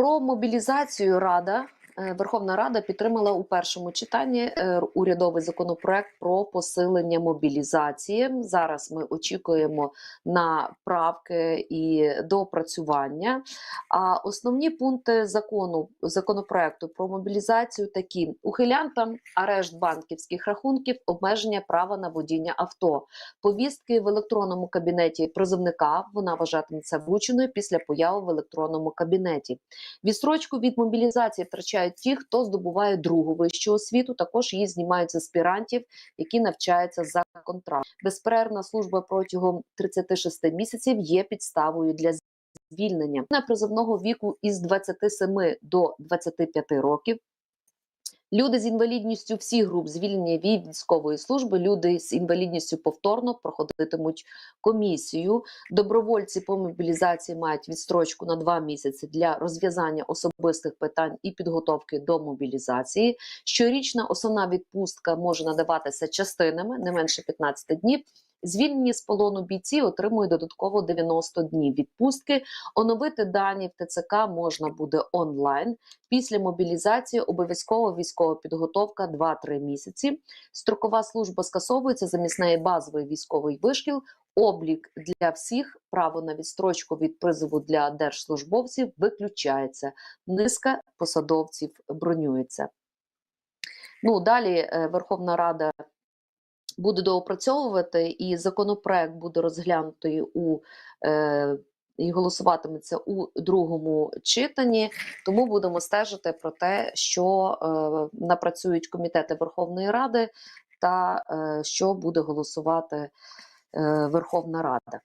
Про мобілізацію Рада. Е, Верховна Рада підтримала у першому читанні е, урядовий законопроект про посилення мобілізації. Зараз ми очікуємо на правки і доопрацювання. А основні пункти закону законопроекту про мобілізацію такі: ухилянтам арешт банківських рахунків, обмеження права на водіння авто, повістки в електронному кабінеті призовника. Вона вважатиметься врученою після появи в електронному кабінеті. Відстрочку від мобілізації втрачають ті, хто здобуває другу вищу освіту. Також її знімають з аспірантів, які навчаються за контракт. Безперервна служба протягом 36 місяців є підставою для звільнення на призовного віку із 27 до 25 років. Люди з інвалідністю всіх груп звільнення від військової служби, люди з інвалідністю повторно проходитимуть комісію. Добровольці по мобілізації мають відстрочку на два місяці для розв'язання особистих питань і підготовки до мобілізації. Щорічна основна відпустка може надаватися частинами не менше 15 днів. Звільнені з полону бійці отримують додатково 90 днів відпустки. Оновити дані в ТЦК можна буде онлайн. Після мобілізації обов'язкова військова підготовка 2-3 місяці. Строкова служба скасовується замість неї базовий військовий вишкіл. Облік для всіх, право на відстрочку від призову для держслужбовців виключається. Низка посадовців бронюється. Ну далі е, Верховна Рада буде доопрацьовувати, і законопроект буде розглянутий у е, і голосуватиметься у другому читанні. Тому будемо стежити про те, що е, напрацюють комітети Верховної Ради, та е, що буде голосувати е, Верховна Рада.